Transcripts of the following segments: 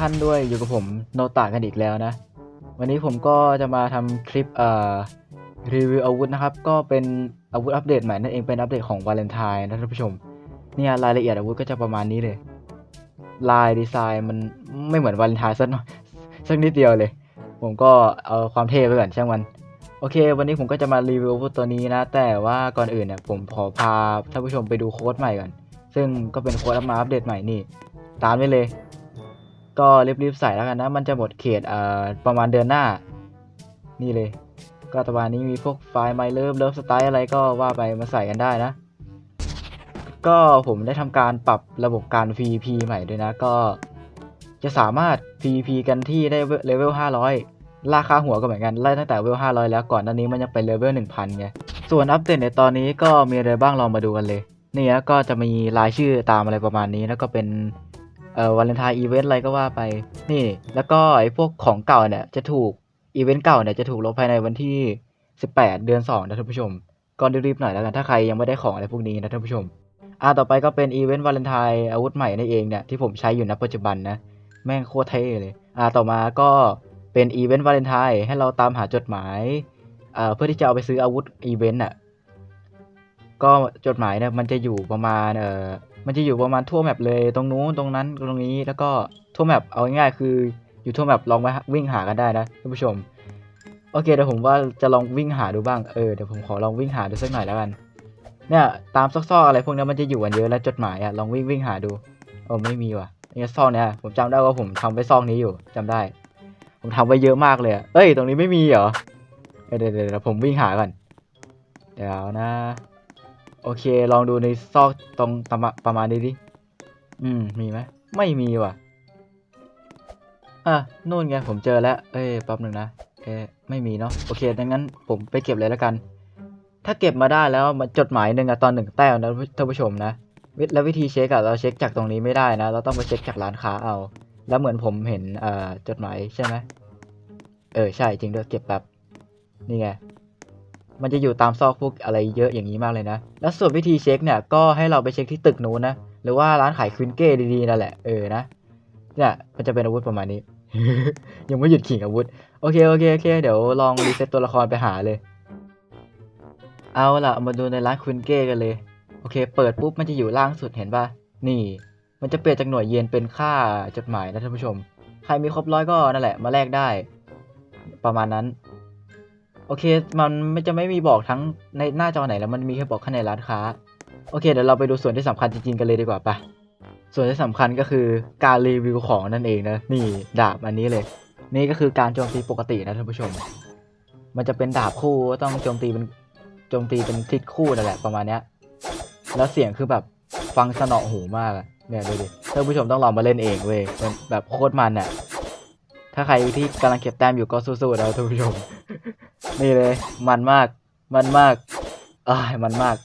ท่านด้วยอยู่กับผมโนตากันอีกแล้วนะ วันนี้ผมก็จะมาทำคลิปเอ่อรีวิวอาวุธนะครับ ก็เป็นอาวุธอัปเดตใหม่นั่นเองเป็นอัปเดตของวาเลนไทน์นะท่านผู้ชมเนี่ยรายละเอียดอาวุธก็จะประมาณนี้เลย ลายดีไซน์มันไม่เหมือนวาเลนไทน์สักหน่อยสักนิดเดียวเลย ผมก็เอาความเท่ไปก่อนช่างมันโอเค วันนี้ผมก็จะมารีวิวอาวุธตัวนี้นะ แต่ว่าก่อนอื่นเนี่ยผมขอพาท่านผู้ชมไปดูโค้ดใหม่ก่อนซึ่งก็เป็นโค้ดมาอัปเดตใหม่นี่ ตามไว้เลย ก็รีบๆใส่แล้วกันนะ มันจะหมดเขตเอ่อประมาณเดือนหน้า นี่เลย ก็ตะวันนี้มีพวกไฟล์ไมเลิฟเลิฟสไตล์อะไรก็ว่าไปมาใส่กันได้นะ ก็ผมได้ทำการปรับระบบการ PVP ใหม่ด้วยนะ ก็จะสามารถ PVP กันที่ได้เลเวล 500 ราคาหัวก็เหมือนกัน ไล่ตั้งแต่เลเวล 500 แล้วก่อนหน้านี้มันยังเป็นเลเวล 1,000 ไง ส่วนอัปเดตในตอนนี้ก็มีอะไรบ้างลองมาดูกันเลย นี่นะก็จะมีรายชื่อตามอะไรประมาณนี้ แล้วก็เป็น วาเลนไทน์อีเวนต์อะไรก็ว่าไปนี่ แล้วก็ไอ้พวกของเก่าเนี่ยจะถูกอีเวนต์เก่าเนี่ยจะถูกลบภายในวันที่ 18 เดือน2นะท่านผู้ชม ก็รีบๆหน่อยแล้วกันถ้าใครยังไม่ได้ของอะไรพวกนี้นะท่านผู้ชมอ่าต่อไปก็เป็นอีเวนต์วาเลนไทน์อาวุธใหม่นั่นเองเนี่ยที่ผมใช้อยู่ณปัจจุบันนะแม่งโคตรเท่เลยอ่าต่อมาก็เป็นอีเวนต์วาเลนไทน์ให้เราตามหาจดหมายเอ่อเพื่อที่จะเอาไปซื้ออาวุธอีเวนต์อะ ก็จดหมายเนี่ยมันจะอยู่ประมาณเอ่อมันจะอยู่ประมาณทั่วแมปเลยตรงนู้นตรงนั้นตรงนี้แล้วก็ทั่วแมปเอาง่ายๆคืออยู่ทั่วแมปลองไปวิ่งหากันได้นะท่านผู้ชมโอเคเดี๋ยวผมว่าจะลองวิ่งหาดูบ้างเออเดี๋ยวผมขอลองวิ่งหาดูสักหน่อยแล้วกัน เนี่ยตามซอกๆอะไรพวกนี้มันจะอยู่กันเยอะแล้วจดหมายอะลองวิ่งวิ่งหาดูโอ้ไม่มีว่ะเนี่ยซอกเนี่ยผมจำได้ว่าผมทำไว้ซอกนี้อยู่จำได้ ผมทำไว้เยอะมากเลยอะเอ้ยตรงนี้ไม่มีเหรอเดี๋ยวเดี๋ยวเดี๋ยวผมวิ่งหาก่อนเดี๋ยวนะ โอเค ลองดูในซอกตรงประมาณประมาณนี้ดิ อืม มีไหม ไม่มีว่ะ อะ นู่นไง ผมเจอแล้ว เอ้ยแป๊บหนึ่งนะ เอ๊ะไม่มีเนาะ โอเค ดังนั้นผมไปเก็บเลยแล้วกัน ถ้าเก็บมาได้แล้วมันจดหมายหนึ่งอะตอนหนึ่งแต้มนะท่านผู้ชมนะวิแล้ววิธีเช็คอะเราเช็คจากตรงนี้ไม่ได้นะ เราต้องไปเช็คจากร้านค้าเอา แล้วเหมือนผมเห็นเอ่อจดหมายใช่ไหม เออ ใช่จริงด้วย เก็บแป๊บนี่ไง มันจะอยู่ตามซอกพวกอะไรเยอะอย่างนี้มากเลยนะ แล้วส่วนวิธีเช็คเนี่ยก็ให้เราไปเช็คที่ตึกนู้นนะหรือว่าร้านขายควินเก้ดีๆนั่นแหละเออนะเนี่ยมันจะเป็นอาวุธประมาณนี้ ยังไม่หยุดขิงอาวุธโอเคโอเคโอเคเดี๋ยวลองรีเซ็ตตัวละครไปหาเลย เอาล่ะมาดูในร้านควินเก้กันเลย โอเค เปิดปุ๊บมันจะอยู่ล่างสุดเห็นป่ะนี่ มันจะเปลี่ยนจากหน่วยเยนเป็นค่าจดหมายนะท่านผู้ชม ใครมีครบร้อยก็นั่นแหละมาแลกได้ ประมาณนั้น โอเค มันไม่จะไม่มีบอกทั้งในหน้าจอไหนแล้วมันมีแค่บอกแค่ในร้านค้า โอเค เดี๋ยวเราไปดูส่วนที่สำคัญจริงๆกันเลยดีกว่าปะส่วนที่สำคัญก็คือการรีวิวของนั่นเองนะ นี่ดาบอันนี้เลย นี่ก็คือการโจมตีปกตินะท่านผู้ชม มันจะเป็นดาบคู่ต้องโจมตีเป็นโจมตีเป็นทิศคู่นั่นแหละประมาณเนี้ย แล้วเสียงคือแบบฟังสนอหูมากเนี่ยดูดิท่านผู้ชมต้องลองมาเล่นเองเว้ยมันแบบโคตรมันอะถ้าใครที่กำลังเก็บแต้มอยู่ก็สู้ๆนะท่านผู้ชม นี่เลย มันมาก มันมากอ้ามันมาก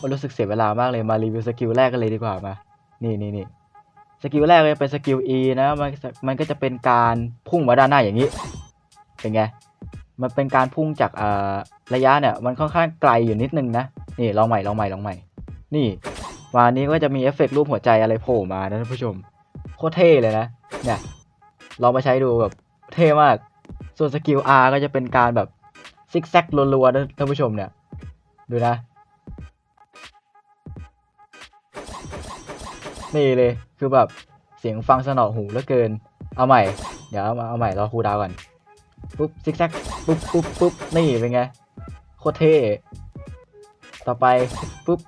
มันรู้สึกเสียเวลามากเลย มารีวิวสกิลแรกกันเลยดีกว่ามา นี่นี่นี่สกิลแรกเลยเป็นสกิล E นะมันมันก็จะเป็นการพุ่งมาด้านหน้าอย่างนี้ เป็นไง มันเป็นการพุ่งจากอ่าระยะเนี่ย มันค่อนข้างไกลอยู่นิดนึงนะ นี่ลองใหม่ลองใหม่ลองใหม่ นี่วันนี้ก็จะมีเอฟเฟกต์รูปหัวใจอะไรโผล่มานะท่านผู้ชม โคตรเท่เลยนะ เนี่ยลองมาใช้ดูแบบเท่มาก ส่วนสกิล R ก็จะเป็นการแบบ ซิกแซกรัวๆนะท่านผู้ชมเนี่ย ดูนะ นี่เลยคือแบบเสียงฟังสนอหูเหลือเกิน เอาใหม่ เดี๋ยวเอามาเอาใหม่รอครูดาวก่อน ปุ๊บซิกแซกปุ๊บปุ๊บปุ๊บนี่เป็นไง โคตรเท่ ต่อไปปุ๊บ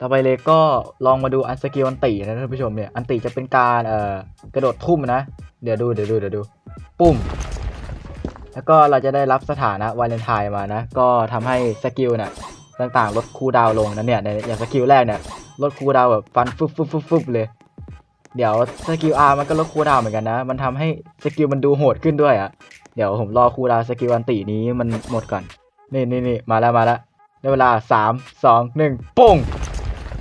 ต่อไปเลยก็ลองมาดูอันสกิลอันตินะท่านผู้ชมเนี่ย อันติจะเป็นการเอ่อกระโดดทุ่มนะ เดี๋ยวดูเดี๋ยวดูเดี๋ยวดู ปุ้ม แล้วก็เราจะได้รับสถานะวาเลนไทน์มานะ ก็ทำให้สกิลเนี่ยต่างๆ ลดคูลดาวลงนะเนี่ยในอย่างสกิลแรกเนี่ยลดคูลดาวแบบฟันฟึบฟึบฟึบฟึบเลย เดี๋ยวสกิล R มันก็ลดคูลดาวเหมือนกันนะ มันทำให้สกิลมันดูโหดขึ้นด้วยอะ่ะเดี๋ยวผมรอคูลดาวสกิลอันตินี้มันหมดก่อน นี่นี่นี่มาแล้วมาแล้วในเวลาสามสองหนึ่งปุ้ง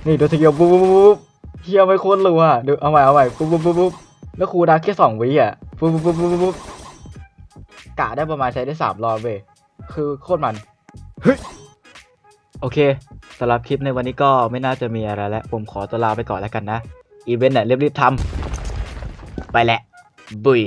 นี่ดูสกิลปุ๊บปุ๊บปุ๊บปุ๊บเฮียไม่โคตรรัวดูเอาใหม่เอาใหม่ปุ๊บปุ๊บปุ๊บปุ๊บแล้วคูลดาวแค่สองวิอะปุ๊บปุ๊บปุ๊บปุ๊บปุ๊บ กะได้ประมาณใช้ได้สามรอบเว้ยคือโคตรมันเฮ้ยโอเคสำหรับคลิปในวันนี้ก็ไม่น่าจะมีอะไรแล้วผมขอตัวลาไปก่อนแล้วกันนะ อีเวนต์เนี่ยรีบๆทำไปแหละ บุย